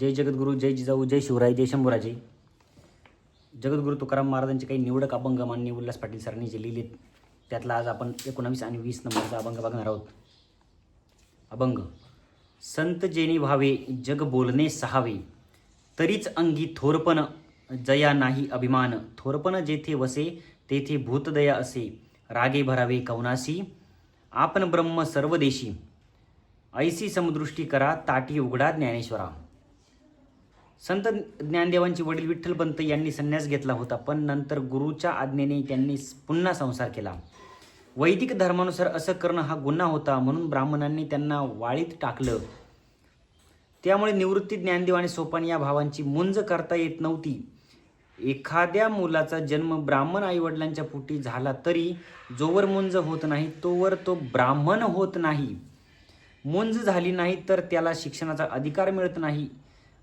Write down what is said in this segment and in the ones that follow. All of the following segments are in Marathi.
जय जगद्गुरू जय जिजाऊ जय शिवराय जय शंभूराजे. जगद्गुरू तुकाराम महाराजांचे काही निवडक अभंग माननीय उल्हास पाटील सरांनी जे लिहिलेत त्यातला आज आपण एकोणावीस आणि वीस नंबरचा अभंग बघणार आहोत. अभंग संत जेनी व्हावे जग बोलणे सहावे. तरीच अंगी थोरपण जया नाही अभिमान. थोरपण जेथे वसे तेथे भूतदया असे. रागे भरावे कवनासी आपण ब्रह्म सर्वदेशी. ऐसी समदृष्टी करा ताटी उघडा ज्ञानेश्वरा. संत ज्ञानदेवांचे वडील विठ्ठलपंत यांनी संन्यास घेतला होता पण नंतर गुरुच्या आज्ञेने त्यांनी पुन्हा संसार केला. वैदिक धर्मानुसार असं करणं हा गुन्हा होता म्हणून ब्राह्मणांनी त्यांना वाळीत टाकलं. त्यामुळे निवृत्ती ज्ञानदेव आणि सोपान या भावांची मुंज करता येत नव्हती. एखाद्या मुलाचा जन्म ब्राह्मण आईवडिलांच्या पोटी झाला तरी जोवर मुंज होत नाही तोवर तो ब्राह्मण होत नाही. मुंज झाली नाही तर त्याला शिक्षणाचा अधिकार मिळत नाही.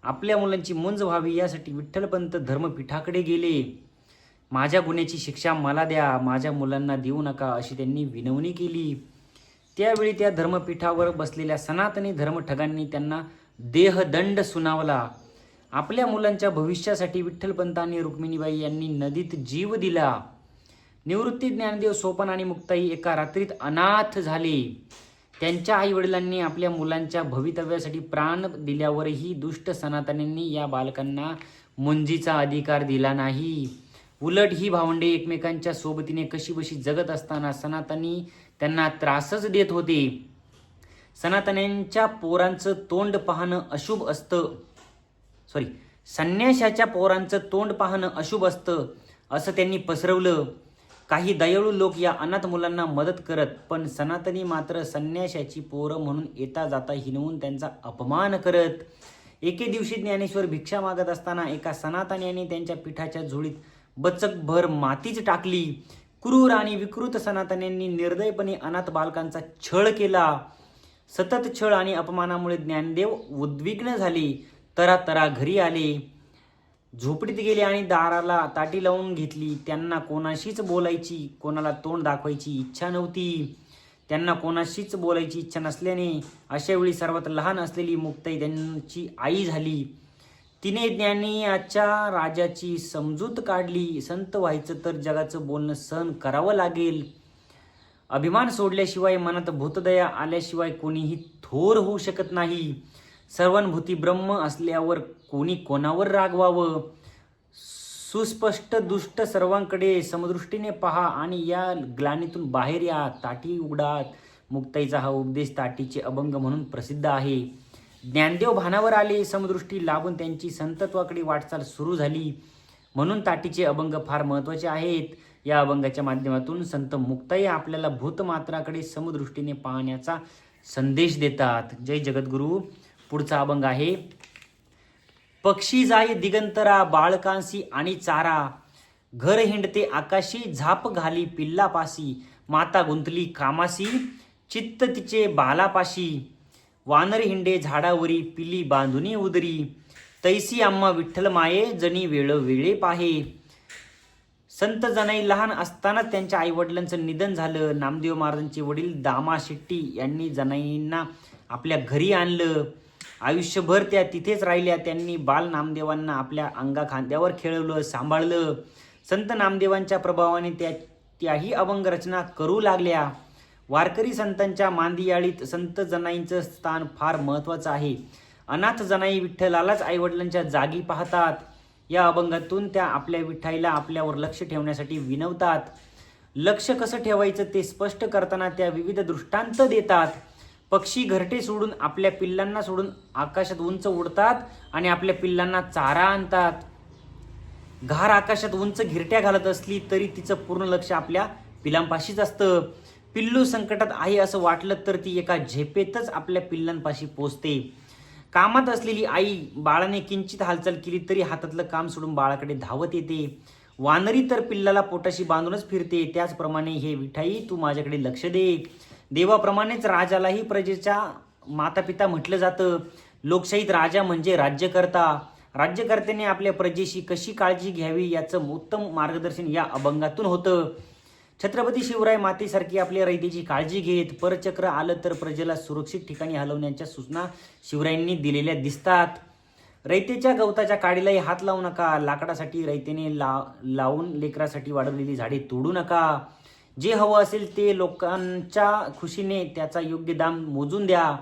आपल्या मुलांची मुंज व्हावी यासाठी विठ्ठलपंत धर्मपीठाकडे गेले. माझ्या गुन्ह्याची शिक्षा मला द्या माझ्या मुलांना देऊ नका अशी त्यांनी विनवणी केली. त्यावेळी त्या धर्मपीठावर बसलेल्या सनातनी धर्मठगांनी त्यांना देहदंड सुनावला. आपल्या मुलांच्या भविष्यासाठी विठ्ठलपंत आणि रुक्मिणीबाई यांनी नदीत जीव दिला. निवृत्ती ज्ञानदेव सोपान आणि मुक्ताई एका रात्रीत अनाथ झाले. त्यांच्या आईवडिलांनी आपल्या मुलांच्या भवितव्यासाठी प्राण दिल्यावरही दुष्ट सनातनींनी या बालकांना मुंजीचा अधिकार दिला नाही. उलट ही भावंडे एकमेकांच्या सोबतीने कशी बशी जगत असताना सनातनी त्यांना त्रासच देत होते. सनातन्यांच्या पोरांचं तोंड पाहणं अशुभ असतं. सॉरी संन्याशाच्या पोरांचं तोंड पाहणं अशुभ असतं असं त्यांनी पसरवलं. काही दयाळू लोक या अनाथ मुलांना मदत करत पण सनातनी मात्र संन्याशाची पोरं म्हणून येता जाता हिनवून त्यांचा अपमान करत. एके दिवशी ज्ञानेश्वर भिक्षा मागत असताना एका सनातन्याने त्यांच्या पिठाच्या झोळीत बचकभर मातीच टाकली. क्रूर आणि विकृत सनातन्यांनी निर्दयपणे अनाथ बालकांचा छळ केला. सतत छळ आणि अपमानामुळे ज्ञानदेव उद्विग्न झाले. तरा तरा घरी आले. झोपडीत गेले आणि दाराला ताटी लावून घेतली. त्यांना कोणाशीच बोलायची कोणाला तोंड दाखवायची इच्छा नव्हती. त्यांना कोणाशीच बोलायची इच्छा नसल्याने अशा वेळी सर्वात लहान असलेली मुक्ताई त्यांची आई झाली. तिने ज्ञानीयाच्या राजाची समजूत काढली. संत व्हायचं तर जगाचं बोलणं सहन करावं लागेल. अभिमान सोडल्याशिवाय मनात भूतदया आल्याशिवाय कोणीही थोर होऊ शकत नाही. सर्वानुभूती ब्रह्म असल्यावर कोणी कोणावर रागवावं? सुस्पष्ट दुष्ट सर्वांकडे समदृष्टीने पहा आणि या ग्लानीतून बाहेर या ताटी उघडात. मुक्ताईचा हा उपदेश ताटीचे अभंग म्हणून प्रसिद्ध आहे. ज्ञानदेव भानावर आले समदृष्टी लाभून त्यांची संतत्वाकडे वाटचाल सुरू झाली. म्हणून ताटीचे अभंग फार महत्त्वाचे आहेत. या अभंगाच्या माध्यमातून संत मुक्ताई आपल्याला भूतमात्राकडे समदृष्टीने पाहण्याचा संदेश देतात. जय जगद्गुरू. पुढचा अभंग आहे. पक्षी जाई दिगंतरा बाळकांसी आणि चारा. घर हिंडते आकाशी झाप घाली पिल्लापासी माता गुंतली कामासी चित्त तिचे बालापाशी. वानर हिंडे झाडावरी पिली बांधुनी उदरी. तैसी आम्हा विठ्ठल माये जणी वेळ वेळे पाहे. संत जनाई लहान असताना त्यांच्या आईवडिलांचं निधन झालं. नामदेव महाराजांचे वडील दामा शेट्टी यांनी जनाईंना आपल्या घरी आणलं. आयुष्यभर त्या तिथेच राहिल्या. त्यांनी बाल नामदेवांना आपल्या अंगा खांद्यावर खेळवलं सांभाळलं. संत नामदेवांच्या प्रभावाने त्या त्याही अभंग रचना करू लागल्या. वारकरी संतांच्या मांदियाळीत संत जनाईंचं स्थान फार महत्त्वाचं आहे. अनाथ जनाई विठ्ठलालाच आईवडिलांच्या जागी पाहतात. या अभंगातून त्या आपल्या विठ्ठाईला आपल्यावर लक्ष ठेवण्यासाठी विनवतात. लक्ष कसं ठेवायचं ते स्पष्ट करताना त्या विविध दृष्टांत देतात. पक्षी घरटे सोडून आपल्या पिल्लांना सोडून आकाशात उंच उडतात आणि आपल्या पिल्लांना चारा आणतात. घार आकाशात उंच घिरट्या घालत असली तरी तिचं पूर्ण लक्ष आपल्या पिलांपाशीच असतं. पिल्लू संकटात आहे असं वाटलं तर ती एका झेपेतच आपल्या पिल्लांपाशी पोचते. कामात असलेली आई बाळाने किंचित हालचाल केली तरी हातातलं काम सोडून बाळाकडे धावत येते. वानरी तर पिल्लाला पोटाशी बांधूनच फिरते. त्याचप्रमाणे हे विठाई तू माझ्याकडे लक्ष दे. देवाप्रमाणेच राजालाही प्रजेच्या मातापिता म्हटलं जातं. लोकशाहीत राजा म्हणजे राज्यकर्ता. राज्यकर्त्याने आपल्या प्रजेशी कशी काळजी घ्यावी याचं उत्तम मार्गदर्शन या अभंगातून होतं. छत्रपती शिवराय मातेसारखी आपल्या रयतेची काळजी घेत परचक्र आलं तर प्रजेला सुरक्षित ठिकाणी हलवण्याच्या सूचना शिवरायांनी दिलेल्या दिसतात. रयतेच्या गवताच्या काडीलाही हात लावू नका. लाकडासाठी रयतेने ला लावून लेकरासाठी वाढवलेली झाडे तोडू नका. जे हवं असेल ते लोकांच्या खुशीने त्याचा योग्य दाम मोजून द्या.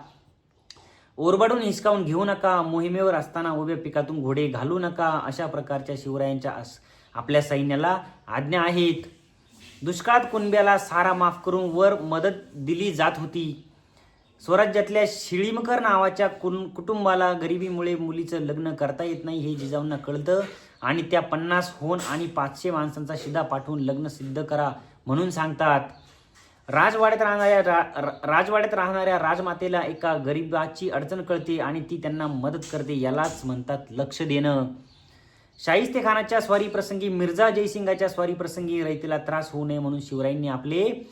ओरबाडून हिसकावून घेऊ नका. मोहिमेवर असताना उभ्या पिकातून घोडे घालू नका. अशा प्रकारच्या शिवरायांच्या अस- आपल्या सैन्याला आज्ञा आहेत. दुष्काळात कुणब्याला सारा माफ करून वर मदत दिली जात होती. स्वराज्यातल्या शिळीमकर नावाच्या कुन कुटुंबाला गरिबीमुळे मुलीचं लग्न करता येत नाही हे जिजाऊंना कळतं. आणि त्या पन्नास होन आणि पाचशे माणसांचा शिदा पाठवून लग्न सिद्ध करा. म्हणून सांगतात राजवाड्यात राहणाऱ्या रा- रा- राजवाड्यात राहणाऱ्या राजमातेला एका गरिबाची अडचण कळते आणि ती त्यांना मदत करते यालाच म्हणतात लक्ष देणं. शाहिस्ते खानाच्या स्वारी प्रसंगी मिर्झा जयसिंगाच्या स्वारी प्रसंगी रयतेला त्रास होऊ नये म्हणून शिवरायांनी आपले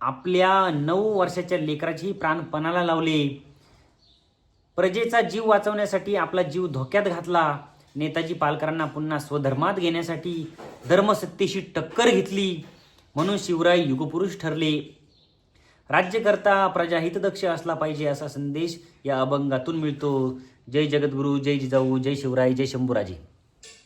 आपल्या नऊ वर्षाच्या लेकराची प्राणपणाला लावले. प्रजेचा जीव वाचवण्यासाठी आपला जीव धोक्यात घातला. नेताजी पालकरांना पुन्हा स्वधर्मात घेण्यासाठी धर्मसत्तेशी टक्कर घेतली. म्हणून शिवराय युगपुरुष ठरले. राज्यकर्ता प्रजा हितदक्ष असला पाहिजे असा संदेश या अभंगातून मिळतो. जय जगद्गुरू जय जिजाऊ जय शिवराय जय शंभूराजे.